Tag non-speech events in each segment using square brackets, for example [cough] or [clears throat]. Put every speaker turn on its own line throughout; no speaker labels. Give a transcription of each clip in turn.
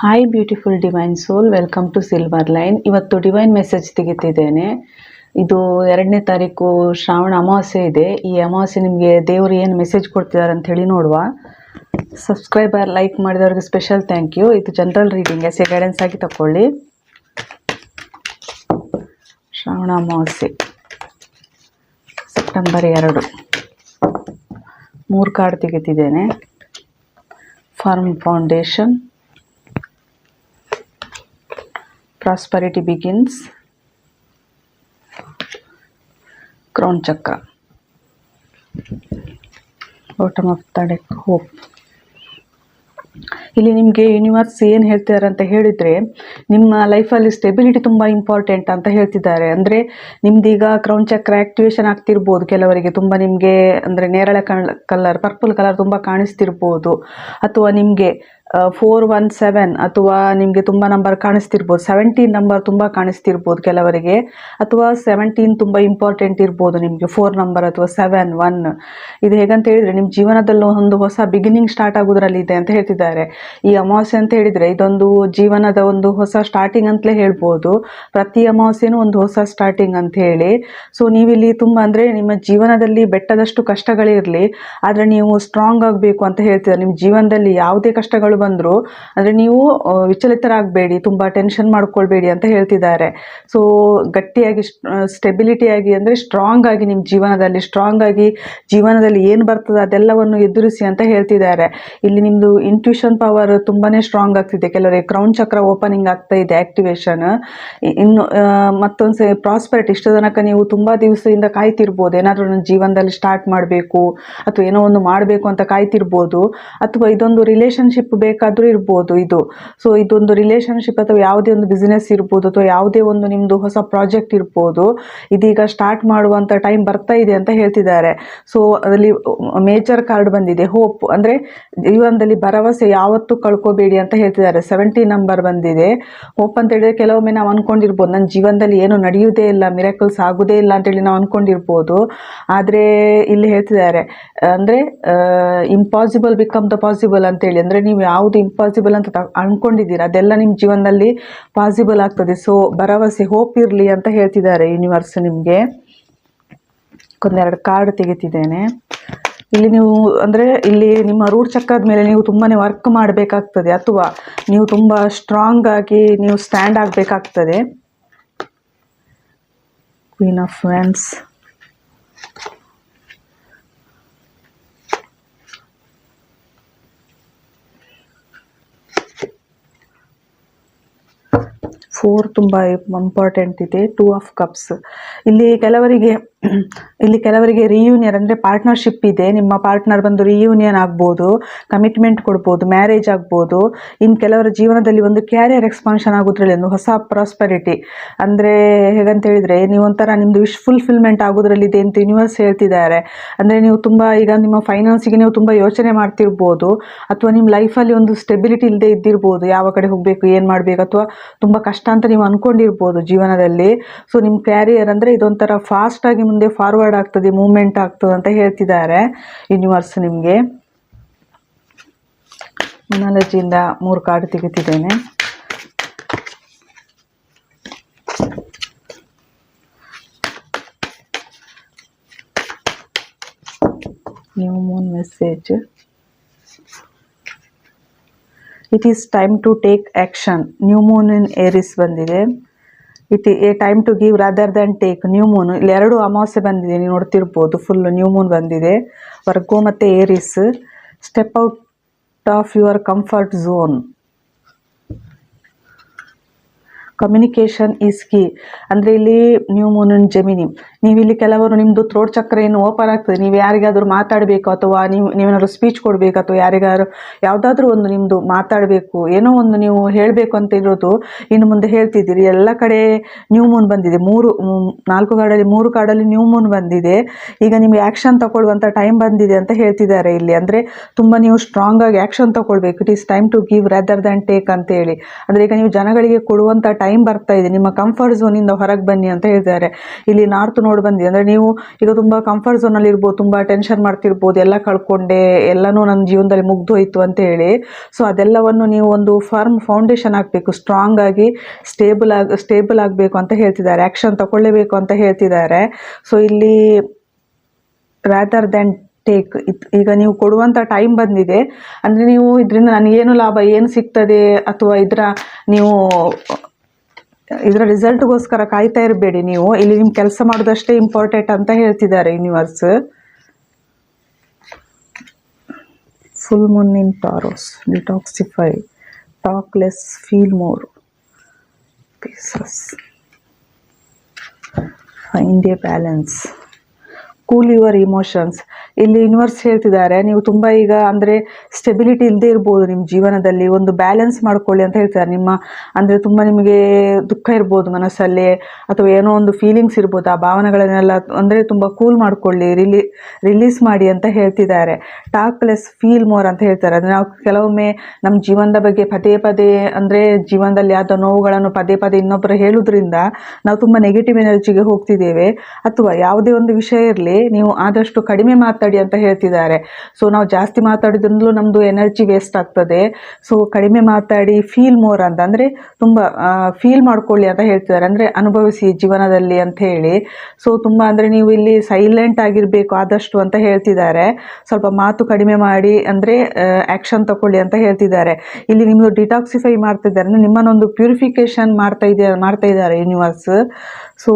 Hi beautiful divine soul welcome to silver line ಇವತ್ತು divine message ತೆಗಿತಿದ್ದೇನೆ. ಇದು ಎರಡನೇ ತಾರೀಕು ಶ್ರಾವಣ ಅಮಾವಾಸ್ಯೆ ಇದೆ. ಈ ಅಮಾವಾಸ್ಯೆ ನಿಮಗೆ ದೇವರು ಏನು ಮೆಸೇಜ್ ಕೊಡ್ತಿದ್ದಾರೆ ಅಂತ ಹೇಳಿ ನೋಡುವ. ಸಬ್ಸ್ಕ್ರೈಬರ್ ಲೈಕ್ ಮಾಡಿದವ್ರಿಗೆ ಸ್ಪೆಷಲ್ ಥ್ಯಾಂಕ್ ಯು ಇದು general reading as a guidance ಆಗಿ ತಗೊಳ್ಳಿ ಶ್ರಾವಣ ಅಮಾವಾಸ್ಯೆ ಸೆಪ್ಟೆಂಬರ್ ಎರಡು. ಮೂರು card ತೆಗಿತಿದ್ದೇನೆ. Firm foundation prosperity begins crown chakra bottom of the deck hope ಇಲ್ಲಿ ನಿಮಗೆ ಯೂನಿವರ್ಸ್ ಏನು ಹೇಳ್ತಿದ್ದಾರೆ ಅಂತ ಹೇಳಿದರೆ, ನಿಮ್ಮ ಲೈಫಲ್ಲಿ ಸ್ಟೆಬಿಲಿಟಿ ತುಂಬ ಇಂಪಾರ್ಟೆಂಟ್ ಅಂತ ಹೇಳ್ತಿದ್ದಾರೆ. ಅಂದರೆ ನಿಮ್ದೀಗ ಕ್ರೌನ್ ಚಕ್ರ ಆ್ಯಕ್ಟಿವೇಶನ್ ಆಗ್ತಿರ್ಬೋದು. ಕೆಲವರಿಗೆ ತುಂಬ ನಿಮಗೆ ಅಂದರೆ ನೇರಳೆ ಕಲರ್ ಪರ್ಪಲ್ ಕಲರ್ ತುಂಬ ಕಾಣಿಸ್ತಿರ್ಬೋದು. ಅಥವಾ ನಿಮಗೆ ಫೋರ್ ಒನ್ ಸೆವೆನ್ ಅಥವಾ ನಿಮಗೆ ತುಂಬ ನಂಬರ್ ಕಾಣಿಸ್ತಿರ್ಬೋದು. ಸೆವೆಂಟೀನ್ ನಂಬರ್ ತುಂಬ ಕಾಣಿಸ್ತಿರ್ಬೋದು ಕೆಲವರಿಗೆ. ಅಥವಾ ಸೆವೆಂಟೀನ್ ತುಂಬ ಇಂಪಾರ್ಟೆಂಟ್ ಇರ್ಬೋದು ನಿಮಗೆ. ಫೋರ್ ನಂಬರ್ ಅಥವಾ ಸೆವೆನ್ ಒನ್ ಇದು ಹೇಗಂತ ಹೇಳಿದರೆ ನಿಮ್ಮ ಜೀವನದಲ್ಲಿ ಒಂದು ಹೊಸ ಬಿಗಿನಿಂಗ್ ಸ್ಟಾರ್ಟ್ ಆಗೋದ್ರಲ್ಲಿದೆ ಅಂತ ಹೇಳ್ತಿದ್ದಾರೆ. ಈ ಅಮಾವಾಸ್ಯೆ ಅಂತ ಹೇಳಿದರೆ, ಇದೊಂದು ಜೀವನದ ಒಂದು ಹೊಸ ಸ್ಟಾರ್ಟಿಂಗ್ ಅಂತಲೇ ಹೇಳ್ಬೋದು. ಪ್ರತಿ ಅಮಾವಾಸ್ಯೆನೂ ಒಂದು ಹೊಸ ಸ್ಟಾರ್ಟಿಂಗ್ ಅಂತ ಹೇಳಿ. ಸೊ ನೀವಿಲ್ಲಿ ತುಂಬ ಅಂದರೆ ನಿಮ್ಮ ಜೀವನದಲ್ಲಿ ಬೆಟ್ಟದಷ್ಟು ಕಷ್ಟಗಳಿರಲಿ, ಆದರೆ ನೀವು ಸ್ಟ್ರಾಂಗ್ ಆಗಬೇಕು ಅಂತ ಹೇಳ್ತಿದ್ದಾರೆ. ನಿಮ್ಮ ಜೀವನದಲ್ಲಿ ಯಾವುದೇ ಕಷ್ಟಗಳು ಬಂದರೂ ಅಂದರೆ ನೀವು ವಿಚಲಿತರಾಗಬೇಡಿ, ತುಂಬ ಟೆನ್ಷನ್ ಮಾಡ್ಕೊಳ್ಬೇಡಿ ಅಂತ ಹೇಳ್ತಿದ್ದಾರೆ. ಸೊ ಗಟ್ಟಿಯಾಗಿ ಸ್ಟೆಬಿಲಿಟಿಯಾಗಿ ಅಂದರೆ ಸ್ಟ್ರಾಂಗ್ ಆಗಿ ನಿಮ್ಮ ಜೀವನದಲ್ಲಿ ಸ್ಟ್ರಾಂಗ್ ಆಗಿ ಜೀವನದಲ್ಲಿ ಏನು ಬರ್ತದೆ ಅದೆಲ್ಲವನ್ನು ಎದುರಿಸಿ ಅಂತ ಹೇಳ್ತಿದ್ದಾರೆ. ಇಲ್ಲಿ ನಿಮ್ಮದು ಇಂಟ್ಯೂಷನ್ ಪವರ್ ತುಂಬಾ ಸ್ಟ್ರಾಂಗ್ ಆಗ್ತಿದೆ. ಕೆಲವರಿಗೆ ಕ್ರೌನ್ ಚಕ್ರ ಓಪನಿಂಗ್ ಆಗ್ತಾ ಇದೆ ಆ್ಯಕ್ಟಿವೇಶನ್ ಇನ್ನು ಮತ್ತೊಂದು ಪ್ರಾಸ್ಪರಿಟಿ ಇಷ್ಟು ತನಕ ನೀವು ತುಂಬ ದಿವಸದಿಂದ ಕಾಯ್ತಿರ್ಬೋದು. ಏನಾದರೂ ನನ್ನ ಜೀವನದಲ್ಲಿ ಸ್ಟಾರ್ಟ್ ಮಾಡಬೇಕು, ಅಥವಾ ಏನೋ ಒಂದು ಮಾಡಬೇಕು ಅಂತ ಕಾಯ್ತಿರ್ಬೋದು, ಅಥವಾ ಇದೊಂದು ರಿಲೇಷನ್ಶಿಪ್ ಬೇಕಾದರೂ ಇರ್ಬೋದು ಇದು. ಸೊ ಇದೊಂದು ರಿಲೇಷನ್ಶಿಪ್ ಅಥವಾ ಯಾವುದೇ ಒಂದು ಬಿಸ್ನೆಸ್ ಇರ್ಬೋದು ಅಥವಾ ಯಾವುದೇ ಒಂದು ನಿಮ್ಮದು ಹೊಸ ಪ್ರಾಜೆಕ್ಟ್ ಇರ್ಬೋದು. ಇದೀಗ ಸ್ಟಾರ್ಟ್ ಮಾಡುವಂಥ ಟೈಮ್ ಬರ್ತಾ ಇದೆ ಅಂತ ಹೇಳ್ತಿದ್ದಾರೆ. ಸೊ ಅದರಲ್ಲಿ ಮೇಜರ್ ಕಾರ್ಡ್ ಬಂದಿದೆ. ಹೋಪ್ ಅಂದರೆ ಜೀವನದಲ್ಲಿ ಭರವಸೆ ಯಾವತ್ತೂ ಕಳ್ಕೋಬೇಡಿ ಅಂತ ಹೇಳ್ತಿದ್ದಾರೆ. ಸೆವೆಂಟಿ ನಂಬರ್ ಬಂದಿದೆ. ಹೋಪ್ ಅಂತ ಹೇಳಿದ್ರೆ ಕೆಲವೊಮ್ಮೆ ನಾವು ಅಂದ್ಕೊಂಡಿರ್ಬೋದು ನನ್ನ ಜೀವನದಲ್ಲಿ ಏನು ನಡೆಯುವುದೇ ಇಲ್ಲ ಮಿರಾಕಲ್ಸ್ ಆಗೋದೇ ಇಲ್ಲ ಅಂತೇಳಿ ನಾವು ಅಂದ್ಕೊಂಡಿರ್ಬೋದು ಆದರೆ ಇಲ್ಲಿ ಹೇಳ್ತಿದ್ದಾರೆ, ಅಂದರೆ ಇಂಪಾಸಿಬಲ್ ಬಿಕಮ್ ದ ಪಾಸಿಬಲ್ ಅಂತೇಳಿ ಅಂದರೆ ನೀವು ಯಾವುದು ಇಂಪಾಸಿಬಲ್ ಅಂತ ಅನ್ಕೊಂಡಿದ್ದೀರಾ? ಅದೆಲ್ಲ ನಿಮ್ಮ ಜೀವನದಲ್ಲಿ ಪಾಸಿಬಲ್ ಆಗ್ತದೆ. ಸೊ ಭರವಸೆ ಹೋಪ್ ಇರಲಿ ಅಂತ ಹೇಳ್ತಿದ್ದಾರೆ ಯೂನಿವರ್ಸ್ ನಿಮಗೆ. ಒಂದೆರಡು ಕಾರ್ಡ್ ತೆಗಿತಿದ್ದೇನೆ. ಇಲ್ಲಿ ನೀವು, ಅಂದರೆ ಇಲ್ಲಿ ನಿಮ್ಮ ರೂಟ್ ಚಕ್ರದ ಮೇಲೆ ನೀವು ತುಂಬಾ ವರ್ಕ್ ಮಾಡಬೇಕಾಗ್ತದೆ, ಅಥವಾ ನೀವು ತುಂಬ ಸ್ಟ್ರಾಂಗ್ ಆಗಿ ನೀವು ಸ್ಟ್ಯಾಂಡ್ ಆಗಬೇಕಾಗ್ತದೆ. ಕ್ವೀನ್ ಆಫ್ ಫ್ರೆಂಡ್ಸ್ ಫೋರ್ ತುಂಬ ಇಂಪಾರ್ಟೆಂಟ್ ಇದೆ ಟೂ ಆಫ್ ಕಪ್ಸ್ ಇಲ್ಲಿ ಕೆಲವರಿಗೆ [clears throat] ಇಲ್ಲಿ ಕೆಲವರಿಗೆ ರಿಯೂನಿಯನ್ ಅಂದರೆ ಪಾರ್ಟ್ನರ್ಶಿಪ್ ಇದೆ. ನಿಮ್ಮ ಪಾರ್ಟ್ನರ್ ಬಂದು ರಿಯೂನಿಯನ್ ಆಗ್ಬೋದು ಕಮಿಟ್ಮೆಂಟ್ ಕೊಡ್ಬೋದು ಮ್ಯಾರೇಜ್ ಆಗ್ಬೋದು. ಇನ್ನು ಕೆಲವರ ಜೀವನದಲ್ಲಿ ಒಂದು ಕ್ಯಾರಿಯರ್ ಎಕ್ಸ್ಪಾನ್ಷನ್ ಆಗೋದ್ರಲ್ಲಿ ಒಂದು ಹೊಸ ಪ್ರಾಸ್ಪರಿಟಿ ಅಂದರೆ ಹೇಗಂತ ಹೇಳಿದರೆ, ನೀವು ಒಂಥರ ನಿಮ್ಮದು ವಿಶ್ ಫುಲ್ಫಿಲ್ಮೆಂಟ್ ಆಗೋದ್ರಲ್ಲಿದೆ ಅಂತ ಯೂನಿವರ್ಸ್ ಹೇಳ್ತಿದ್ದಾರೆ. ಅಂದರೆ ನೀವು ತುಂಬ ಈಗ ನಿಮ್ಮ ಫೈನಾನ್ಸಿಗೆ ನೀವು ತುಂಬ ಯೋಚನೆ ಮಾಡ್ತಿರ್ಬೋದು, ಅಥವಾ ನಿಮ್ಮ ಲೈಫಲ್ಲಿ ಒಂದು ಸ್ಟೆಬಿಲಿಟಿ ಇಲ್ಲದೆ ಇದ್ದಿರ್ಬೋದು, ಯಾವ ಕಡೆ ಹೋಗಬೇಕು, ಏನು ಮಾಡಬೇಕು, ಅಥವಾ ತುಂಬ ಕಷ್ಟ ಅಂತ ನೀವು ಅಂದ್ಕೊಂಡಿರ್ಬೋದು ಜೀವನದಲ್ಲಿ. ಸೊ ನಿಮ್ಮ ಕ್ಯಾರಿಯರ್ ಅಂದರೆ ಇದೊಂಥರ ಫಾಸ್ಟಾಗಿ ಮುಂದೆ ಫಾರ್ವರ್ಡ್ ಆಗ್ತದೆ ಮೂಮೆಂಟ್ ಆಗ್ತದೆ ಅಂತ ಹೇಳ್ತಿದ್ದಾರೆ ಯೂನಿವರ್ಸ್ ನಿಮಗೆ. ಮೊನಾಲಜಿಯಿಂದ ಮೂರು card ತೆಗಿತಿದ್ದೇನೆ new moon message it is time to take action new moon in Aries ಬಂದಿದೆ. It a time to give rather than take new moon ಇಲ್ಲಿ ಎರಡು ಅಮಾವಾಸ್ಯೆ ಬಂದಿದೆ. ನೀವು ನೋಡ್ತಿರ್ಬೋದು. ಫುಲ್ ನ್ಯೂ ಮೂನ್ ಬಂದಿದೆ. ವರ್ಗೋ ಮತ್ತು Aries step out of your comfort zone communication is key ಅಂದರೆ ಇಲ್ಲಿ ನ್ಯೂ ಮೂನ್ ಜೆಮಿನಿ ನೀವು ಇಲ್ಲಿ ಕೆಲವರು ನಿಮ್ಮದು ಥ್ರೋಟ್ ಚಕ್ರ ಏನು ಓಪನ್ ಆಗ್ತದೆ. ನೀವು ಯಾರಿಗಾದರೂ ಮಾತಾಡಬೇಕು ಅಥವಾ ನೀವು, ನೀವೇನಾದ್ರು ಸ್ಪೀಚ್ ಕೊಡಬೇಕು ಅಥವಾ ಯಾರಿಗಾದ್ರು ಯಾವುದಾದ್ರೂ ಒಂದು ನಿಮ್ಮದು ಮಾತಾಡಬೇಕು, ಏನೋ ಒಂದು ನೀವು ಹೇಳಬೇಕು ಅಂತ ಇರೋದು ಇನ್ನು ಮುಂದೆ ಹೇಳ್ತಿದ್ದೀರಿ. ಎಲ್ಲ ಕಡೆ ನ್ಯೂ ಮೂನ್ ಬಂದಿದೆ. ಮೂರು ನಾಲ್ಕು ಕಾಡಲ್ಲಿ, ಮೂರು ಕಾಡಲ್ಲಿ ನ್ಯೂ ಮೂನ್ ಬಂದಿದೆ. ಈಗ ನಿಮಗೆ ಆ್ಯಕ್ಷನ್ ತಗೊಳ್ಳುವಂಥ ಟೈಮ್ ಬಂದಿದೆ ಅಂತ ಹೇಳ್ತಿದ್ದಾರೆ ಇಲ್ಲಿ. ಅಂದರೆ ತುಂಬ ನೀವು ಸ್ಟ್ರಾಂಗಾಗಿ ಆ್ಯಕ್ಷನ್ ತಗೊಳ್ಬೇಕು. It is time to give rather than take ಅಂತೇಳಿ ಅಂದರೆ ಈಗ ನೀವು ಜನಗಳಿಗೆ ಕೊಡುವಂಥ ಟೈಮ್ ಬರ್ತಾ ಇದೆ. ನಿಮ್ಮ ಕಂಫರ್ಟ್ ಝೋನಿಂದ ಹೊರಗೆ ಬನ್ನಿ ಅಂತ ಹೇಳಿದ್ದಾರೆ ಇಲ್ಲಿ ನಾರ್ತ್ ನೋಡಿ ಬಂದಿದೆ. ಅಂದರೆ ನೀವು ಈಗ ತುಂಬ ಕಂಫರ್ಟ್ ಝೋನಲ್ಲಿ ಇರ್ಬೋದು, ತುಂಬ ಟೆನ್ಷನ್ ಮಾಡ್ತಿರ್ಬೋದು, ಎಲ್ಲ ಕಳ್ಕೊಂಡೆ, ಎಲ್ಲನೂ ನನ್ನ ಜೀವನದಲ್ಲಿ ಮುಗ್ದೋಯ್ತು ಅಂತ ಹೇಳಿ. ಸೊ ಅದೆಲ್ಲವನ್ನು ನೀವು ಒಂದು ಫರ್ಮ್ ಫೌಂಡೇಶನ್ ಆಗಬೇಕು ಸ್ಟ್ರಾಂಗ್ ಆಗಿ ಸ್ಟೇಬಲ್ ಆಗಿ ಸ್ಟೇಬಲ್ ಆಗಬೇಕು ಅಂತ ಹೇಳ್ತಿದ್ದಾರೆ. ಆ್ಯಕ್ಷನ್ ತಗೊಳ್ಳೇಬೇಕು ಅಂತ ಹೇಳ್ತಿದ್ದಾರೆ. ಸೊ ಇಲ್ಲಿ ರ್ಯಾದರ್ ದೆನ್ ಟೇಕ್ ಈಗ ನೀವು ಕೊಡುವಂಥ ಟೈಮ್ ಬಂದಿದೆ. ಅಂದರೆ ನೀವು ಇದರಿಂದ ನನಗೇನು ಲಾಭ, ಏನು ಸಿಗ್ತದೆ? ಅಥವಾ ಇದರ ನೀವು ಇದರ ರಿಸಲ್ಟ್ಗೋಸ್ಕರ ಕಾಯ್ತಾ ಇರಬೇಡಿ ನೀವು. ಇಲ್ಲಿ ನಿಮ್ಮ ಕೆಲಸ ಮಾಡೋದಷ್ಟೇ ಇಂಪಾರ್ಟೆಂಟ್ ಅಂತ ಹೇಳ್ತಿದ್ದಾರೆ universe full moon in Taurus detoxify talk less feel more pieces find a balance cool your emotions ಇಲ್ಲಿ ಯೂನಿವರ್ಸ್ ಹೇಳ್ತಿದ್ದಾರೆ, ನೀವು ತುಂಬ ಈಗ ಅಂದರೆ ಸ್ಟೆಬಿಲಿಟಿ ಇಲ್ಲದೆ ಇರ್ಬೋದು ನಿಮ್ಮ ಜೀವನದಲ್ಲಿ, ಒಂದು ಬ್ಯಾಲೆನ್ಸ್ ಮಾಡ್ಕೊಳ್ಳಿ ಅಂತ ಹೇಳ್ತಾರೆ ನಿಮ್ಮ ಅಂದರೆ ತುಂಬ ನಿಮಗೆ ದುಃಖ ಇರ್ಬೋದು ಮನಸ್ಸಲ್ಲಿ, ಅಥವಾ ಏನೋ ಒಂದು ಫೀಲಿಂಗ್ಸ್ ಇರ್ಬೋದು, ಆ ಭಾವನೆಗಳನ್ನೆಲ್ಲ ಅಂದರೆ ತುಂಬ ಕೂಲ್ ಮಾಡ್ಕೊಳ್ಳಿ ರಿಲಿ ರಿಲೀಸ್ ಮಾಡಿ ಅಂತ ಹೇಳ್ತಿದ್ದಾರೆ. ಟಾಕ್ ಲೆಸ್ ಫೀಲ್ ಮೋರ್ ಅಂತ ಹೇಳ್ತಾರೆ. ಅಂದರೆ ನಾವು ಕೆಲವೊಮ್ಮೆ ನಮ್ಮ ಜೀವನದ ಬಗ್ಗೆ ಪದೇ ಪದೇ ಅಂದರೆ ಜೀವನದಲ್ಲಿ ಆದ ನೋವುಗಳನ್ನು ಪದೇ ಪದೇ ಇನ್ನೊಬ್ಬರು ಹೇಳೋದ್ರಿಂದ ನಾವು ತುಂಬ ನೆಗೆಟಿವ್ ಎನರ್ಜಿಗೆ ಹೋಗ್ತಿದ್ದೇವೆ. ಅಥವಾ ಯಾವುದೇ ಒಂದು ವಿಷಯ ಇರಲಿ ನೀವು ಆದಷ್ಟು ಕಡಿಮೆ ಮಾತಾಡಿ ಅಂತ ಹೇಳ್ತಿದ್ದಾರೆ. ಸೊ ನಾವು ಜಾಸ್ತಿ ಮಾತಾಡಿದ್ರಿಂದಲೂ ನಮ್ಮದು ಎನರ್ಜಿ ವೇಸ್ಟ್ ಆಗ್ತದೆ. ಸೊ ಕಡಿಮೆ ಮಾತಾಡಿ ಫೀಲ್ ಮೋರ್ ಅಂತ, ಅಂದರೆ ತುಂಬ ಫೀಲ್ ಮಾಡ್ಕೊಳ್ಳಿ ಅಂತ ಹೇಳ್ತಿದ್ದಾರೆ. ಅಂದರೆ ಅನುಭವಿಸಿ ಜೀವನದಲ್ಲಿ ಅಂತ ಹೇಳಿ. ಸೊ ತುಂಬ ಅಂದರೆ ನೀವು ಇಲ್ಲಿ ಸೈಲೆಂಟ್ ಆಗಿರಬೇಕು ಆದಷ್ಟು ಅಂತ ಹೇಳ್ತಿದ್ದಾರೆ. ಸ್ವಲ್ಪ ಮಾತು ಕಡಿಮೆ ಮಾಡಿ, ಅಂದರೆ ಆ್ಯಕ್ಷನ್ ತಗೊಳ್ಳಿ ಅಂತ ಹೇಳ್ತಿದ್ದಾರೆ. ಇಲ್ಲಿ ನಿಮ್ಮದು ಡಿಟಾಕ್ಸಿಫೈ ಮಾಡ್ತಿದ್ದಾರೆ. ಅಂದರೆ ನಿಮ್ಮನ್ನೊಂದು ಪ್ಯೂರಿಫಿಕೇಶನ್ ಮಾಡ್ತಾ ಇದೆ ಮಾಡ್ತಾ ಇದ್ದಾರೆ ಯೂನಿವರ್ಸ್ ಸೊ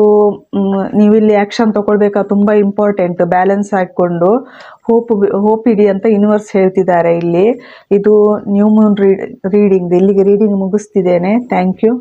ನೀವಿಲ್ಲಿ ಆ್ಯಕ್ಷನ್ ತಗೊಳ್ಬೇಕಾ? ತುಂಬ ಇಂಪಾರ್ಟೆಂಟ್ ಬ್ಯಾಲೆನ್ಸ್ ಹಾಕ್ಕೊಂಡು ಹೋಪ್ ಹೋಪ್ ಇಡಿ ಅಂತ ಯೂನಿವರ್ಸ್ ಹೇಳ್ತಿದ್ದಾರೆ ಇಲ್ಲಿ. ಇದು ನ್ಯೂ ಮೂನ್ ರೀಡ್ ರೀಡಿಂಗ್ ಇಲ್ಲಿಗೆ ರೀಡಿಂಗ್ ಮುಗಿಸ್ತಿದ್ದೇನೆ. Thank you